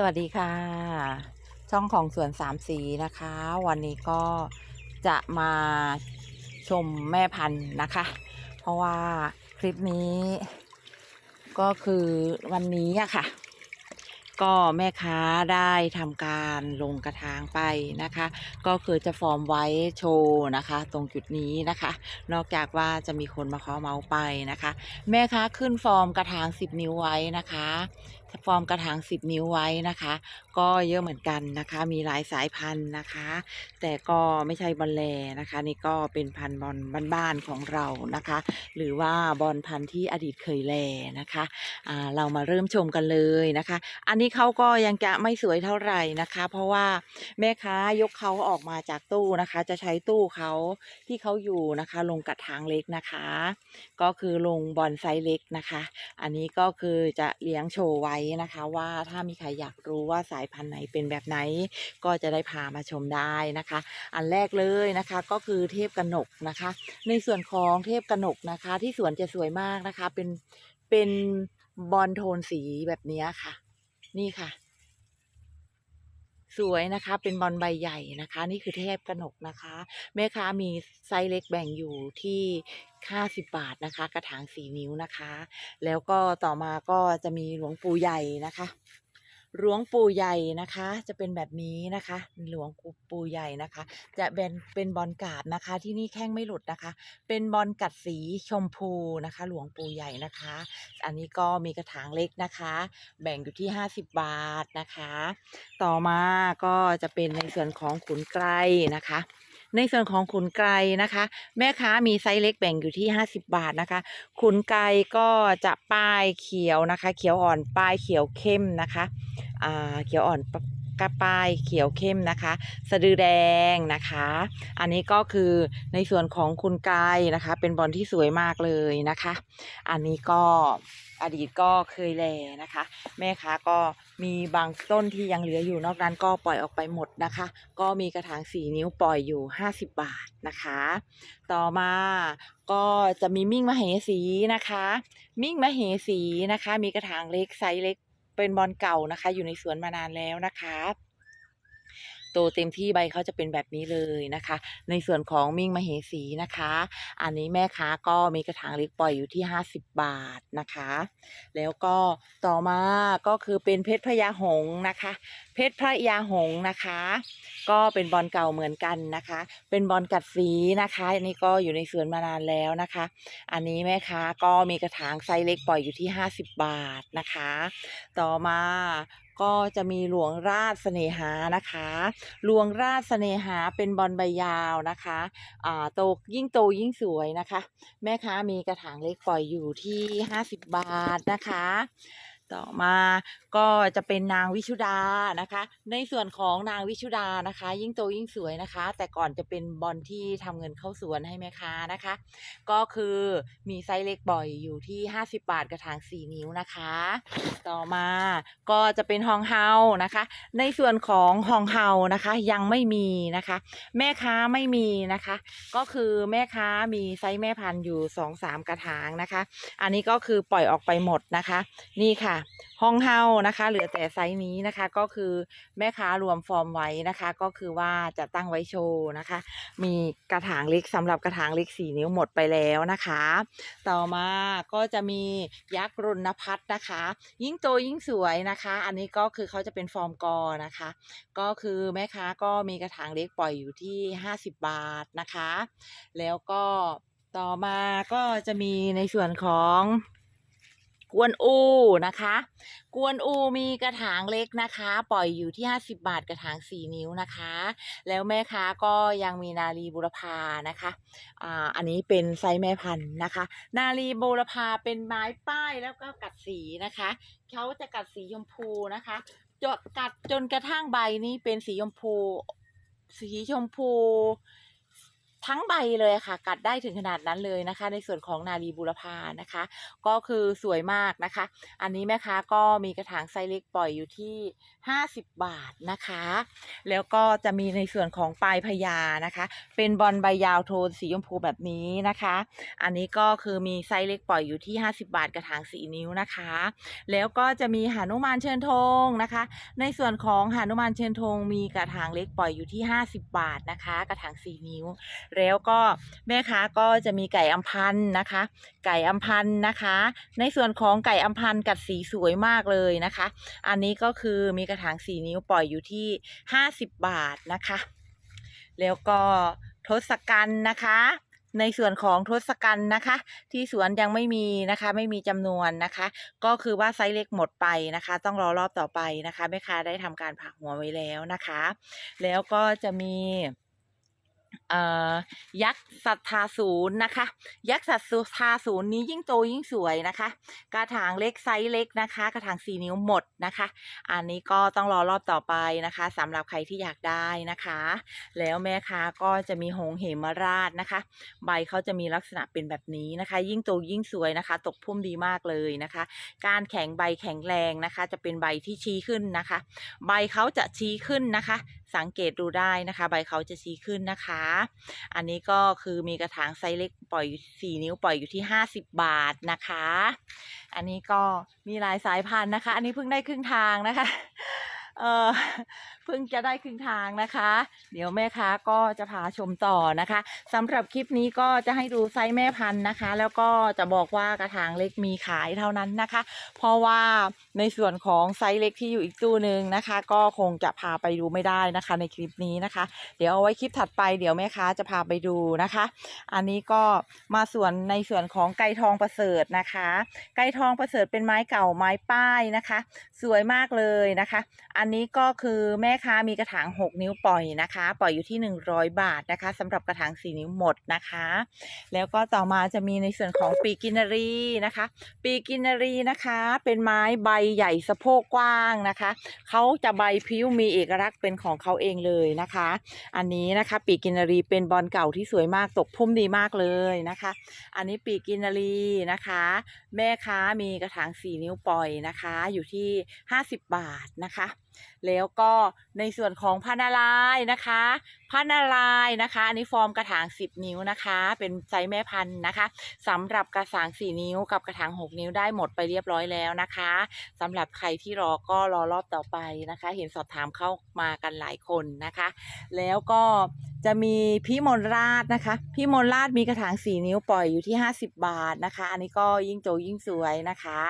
สวัสดีค่ะ ช่องของสวนสามสีนะคะ วันนี้ก็จะมาชมแม่พันธุ์นะคะ เพราะว่าคลิปนี้ก็คือวันนี้อะค่ะ ก็แม่ค้าได้ทำการลงกระถางไปนะคะ ก็คือจะฟอร์มไว้โชว์นะคะ ตรงจุดนี้นะคะ นอกจากว่าจะมีคนมาเคาะเมาส์ไปนะคะ แม่ค้าขึ้นฟอร์มกระถาง 10 นิ้วไว้นะคะฟอร์มกระถาง 10 นิ้วไว้นะคะ ก็เยอะเหมือนกันนะคะ มีหลายสายพันธุ์นะคะ แต่ก็ไม่ใช่บอลแลนะคะ นี่ก็เป็นพันธุ์บอลบ้านๆของเรานะคะ หรือว่าบอลพันธุ์ที่อดีตเคยแลนะคะอ่าเรามาเริ่มชมกันเลยนะคะ อันนี้เขาก็ยังจะไม่สวยเท่าไหร่นะคะ เพราะว่าแม่ค้ายกเขาออกมาจากตู้นะคะ จะใช้ตู้เขาที่เขาอยู่นะคะ ลงกระถางเล็กนะคะ ก็คือลงบอลไซส์เล็กนะคะ อันนี้ก็คือจะเลี้ยงโชว์ไว้นะคะว่าถ้ามีใครอยากรู้ว่าสายพันธุ์ไหนเป็นแบบไหน ก็จะได้พามาชมได้นะคะ อันแรกเลยนะคะก็คือเทพกนกนะคะ ในส่วนของเทพกนกนะคะ ที่สวนจะสวยมากนะคะ เป็นเป็นบอลโทนสีแบบนี้ค่ะ นี่ค่ะ สวยนะคะ เป็นบอลใบใหญ่นะคะ นี่คือเทพกนกนะคะ แม่ค้ามีไซส์เล็กแบ่งอยู่ที่ 50 บาทนะคะ กระถางสีนิ้วนะคะ แล้วก็ต่อมาก็จะมีหลวงปู่ใหญ่นะคะ หลวงปู่ใหญ่นะคะ จะเป็นแบบนี้นะคะ หลวงปู่ใหญ่นะคะ จะเป็นเป็นบอลกาดนะคะ ที่นี่แข้งไม่หลุดนะคะ เป็นบอลกัดสีชมพูนะคะ หลวงปู่ใหญ่นะคะ อันนี้ก็มีกระถางเล็กนะคะ แบ่งอยู่ที่ 50 บาทนะคะ ต่อมาก็จะเป็นในส่วนของขุนไกรนะคะ ในส่วนของขุนไกรนะคะ แม่ค้ามีไซส์เล็กแบ่งอยู่ที่ 50 บาทนะคะ ขุนไกรก็จะป้ายเขียวนะคะ เขียวอ่อนป้ายเขียวเข้มนะคะอ่าเขียวอ่อน กระป้ายเขียวเข้มนะคะ สะดือแดงนะคะ อันนี้ก็คือในส่วนของคุณไกรนะคะ เป็นบอลที่สวยมากเลยนะคะ อันนี้ก็อดีตก็เคยแลนะคะ แม่ค้าก็มีบางต้นที่ยังเหลืออยู่นอกนั้นก็ปล่อยออกไปหมดนะคะ ก็มีกระถางสีนิ้วปล่อยอยู่ 50 บาทนะคะ ต่อมาก็จะมีมิ่งมเหสีนะคะ มิ่งมเหสีนะคะ มีกระถางเล็กไซส์เล็ก เป็นบอลเก่านะคะ อยู่ในสวนมานานแล้วนะคะ ตเต็มที่ใบเขาจะเป็นแบบนี้เลยนะคะ ในส่วนของมิ่งมเหสีนะคะ อันนี้แม่ค้าก็มีกระถางเล็กปล่อยอยู่ที่ 50 บาทนะคะ แล้วก็ต่อมาก็คือเป็นเพชรพญาหงนะคะ เพชรพระยาหงนะคะ ก็เป็นบอลเก่าเหมือนกันนะคะ เป็นบอลกัดสีนะคะอันนี้ก็อยู่ในสวนมานานแล้วนะคะ อันนี้แม่ค้าก็มีกระถางไซส์เล็กปล่อยอยู่ที่ 50 บาทนะคะ ต่อมา ก็จะมีหลวงราชเสนหานะคะ หลวงราชเสนหาเป็นบอลใบยาวนะคะอ่าโตยิ่งโตยิ่งสวยนะคะ แม่ค้ามีกระถางเล็กปล่อยอยู่ที่ 50 บาทนะคะ ต่อมาก็จะเป็นนางวิชุดานะคะ ในส่วนของนางวิชุดานะคะ ยิ่งโตยิ่งสวยนะคะ แต่ก่อนจะเป็นบอลที่ทำเงินเข้าสวนให้แม่ค้านะคะ ก็คือมีไซส์เล็กบ่อยอยู่ที่ 50 บาทกระถาง 4 นิ้วนะคะ ต่อมาก็จะเป็นฮองเฮานะคะ ในส่วนของฮองเฮานะคะ ยังไม่มีนะคะ แม่ค้าไม่มีนะคะ ก็คือแม่ค้ามีไซส์แม่พันธุ์อยู่สองสามกระถางนะคะ อันนี้ก็คือปล่อยออกไปหมดนะคะ นี่ค่ะห้องเฮานะคะ เหลือแต่ไซส์นี้นะคะ ก็คือแม่ค้ารวมฟอร์มไว้นะคะ ก็คือว่าจะตั้งไว้โชว์นะคะ มีกระถางเล็กสำหรับกระถางเล็กสี่นิ้วหมดไปแล้วนะคะ ต่อมาก็จะมียักษ์รุณพัฒน์นะคะ ยิ่งโตยิ่งสวยนะคะ อันนี้ก็คือเขาจะเป็นฟอร์มกอนะคะ ก็คือแม่ค้าก็มีกระถางเล็กปล่อยอยู่ที่ 50 บาทนะคะ แล้วก็ต่อมาก็จะมีในส่วนของ กวนอูนะคะ กวนอูมีกระถางเล็กนะคะ ปล่อยอยู่ที่ 50 บาทกระถาง 4 นิ้วนะคะ แล้วแม่ค้าก็ยังมีนาลีบุรพานะคะอ่าอันนี้เป็นไซส์แม่พันธุ์นะคะ นาลีบุรพาเป็นไม้ป้ายแล้วก็กัดสีนะคะเขาจะกัดสีชมพูนะคะจนกัดจนกระทั่งใบนี้เป็นสีชมพู สีชมพู ทั้งใบเลยค่ะ กัดได้ถึงขนาดนั้นเลยนะคะ ในส่วนของนารีบุรพานะคะ ก็คือสวยมากนะคะ อันนี้แม่ค้าก็มีกระถางไซส์เล็กปล่อยอยู่ที่ 50 บาทนะคะ แล้วก็จะมีในส่วนของปลายพญานะคะ เป็นบอลใบยาวโทนสีชมพูแบบนี้นะคะ อันนี้ก็คือมีไซส์เล็กปล่อยอยู่ที่ 50 บาทกระถางสีนิ้วนะคะ แล้วก็จะมีหานุมานเชิญธงนะคะ ในส่วนของหานุมานเชิญธงมีกระถางเล็กปล่อยอยู่ที่ 50 บาทนะคะ กระถางสีนิ้วแล้วก็แม่ค้าก็จะมีไก่อัมพันธ์นะคะ ไก่อัมพันธ์นะคะ ในส่วนของไก่อัมพันธ์กัดสีสวยมากเลยนะคะ อันนี้ก็คือมีกระถางสีนิ้วปล่อยอยู่ที่50บาทนะคะ แล้วก็ทศกัณฐ์นะคะในส่วนของทศกัณฐ์นะคะ ที่สวนยังไม่มีนะคะ ไม่มีจำนวนนะคะ ก็คือว่าไซส์เล็กหมดไปนะคะ ต้องรอรอบต่อไปนะคะแม่ค้าได้ทำการผักหัวไว้แล้วนะคะ แล้วก็จะมี ยักษ์ศรัทธาศูนย์นะคะ ยักษ์ศรัทธาศูนย์นี้ยิ่งโตยิ่งสวยนะคะ กระถางเล็กไซส์เล็กนะคะ กระถางสี่นิ้วหมดนะคะ อันนี้ก็ต้องรอรอบต่อไปนะคะสำหรับใครที่อยากได้นะคะ แล้วแม่ค้าก็จะมีหงเหมราชนะคะ ใบเขาจะมีลักษณะเป็นแบบนี้นะคะ ยิ่งโตยิ่งสวยนะคะ ตกพุ่มดีมากเลยนะคะ การแข็งใบแข็งแรงนะคะ จะเป็นใบที่ชี้ขึ้นนะคะ ใบเขาจะชี้ขึ้นนะคะสังเกตดูได้นะคะ ใบเขาจะชี้ขึ้นนะคะ อันนี้ก็คือมีกระถางไซส์เล็กปล่อยอยู่สี่นิ้วปล่อยอยู่ที่ 50 บาทนะคะ อันนี้ก็มีหลายสายพันธุ์นะคะ อันนี้เพิ่งได้ครึ่งทางนะคะ เออ เพิ่งจะได้ครึ่งทางนะคะ เดี๋ยวแม่ค้าก็จะพาชมต่อนะคะสำหรับคลิปนี้ก็จะให้ดูไซส์แม่พันธุ์นะคะ แล้วก็จะบอกว่ากระถางเล็กมีขายเท่านั้นนะคะ เพราะว่าในส่วนของไซส์เล็กที่อยู่อีกตู้หนึ่งนะคะ ก็คงจะพาไปดูไม่ได้นะคะ ในคลิปนี้นะคะ เดี๋ยวเอาไว้คลิปถัดไปเดี๋ยวแม่ค้าจะพาไปดูนะคะ อันนี้ก็มาส่วนในส่วนของไก่ทองประเสริฐนะคะ ไก่ทองประเสริฐเป็นไม้เก่าไม้ป้ายนะคะ สวยมากเลยนะคะ อันนี้ก็คือแม่ค้ามีกระถาง 6 นิ้วปล่อยนะคะ ปล่อยอยู่ที่ 100 บาทนะคะสำหรับกระถาง 4 นิ้วหมดนะคะ แล้วก็ต่อมาจะมีในส่วนของปีกินารีนะคะ ปีกินารีนะคะ เป็นไม้ใบใหญ่สะโพกกว้างนะคะเขาจะใบพิ้วมีเอกลักษณ์เป็นของเขาเองเลยนะคะ อันนี้นะคะ ปีกินารีเป็นบอลเก่าที่สวยมากตกพุ่มดีมากเลยนะคะ อันนี้ปีกินนารีนะคะ แม่ค้ามีกระถาง 4 นิ้วปล่อยนะคะ อยู่ที่ 50 บาทนะคะ แล้วก็ ในส่วนของพานาลายนะคะพานาลายนะคะ อันนี้ฟอร์มกระถาง 10 นิ้วนะคะ เป็นไซส์แม่พันธุ์นะคะสำหรับกระถาง 4 นิ้ว กับกระถาง 6 นิ้วได้หมดไปเรียบร้อยแล้วนะคะสำหรับใครที่รอก็รอรอบต่อไปนะคะ เห็นสอบถามเข้ามากันหลายคนนะคะ แล้วก็จะมีพี่มนราชนะคะ พี่มนราชมีกระถาง 4 นิ้วปล่อยอยู่ที่ 50 บาทนะคะ อันนี้ก็ยิ่งโตยิ่งสวยนะคะ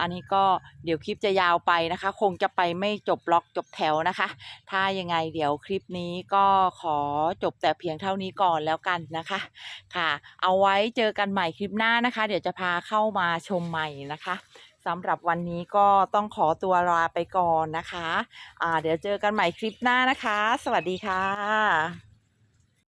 อันนี้ก็เดี๋ยวคลิปจะยาวไปนะคะ คงจะไปไม่จบล็อกจบแถวนะคะ ถ้ายังไงเดี๋ยวคลิปนี้ก็ขอจบแต่เพียงเท่านี้ก่อนแล้วกันนะคะค่ะ เอาไว้เจอกันใหม่คลิปหน้านะคะ เดี๋ยวจะพาเข้ามาชมใหม่นะคะสำหรับวันนี้ก็ต้องขอตัวลาไปก่อนนะคะเดี๋ยวเจอกันใหม่คลิปหน้านะคะ สวัสดีค่ะ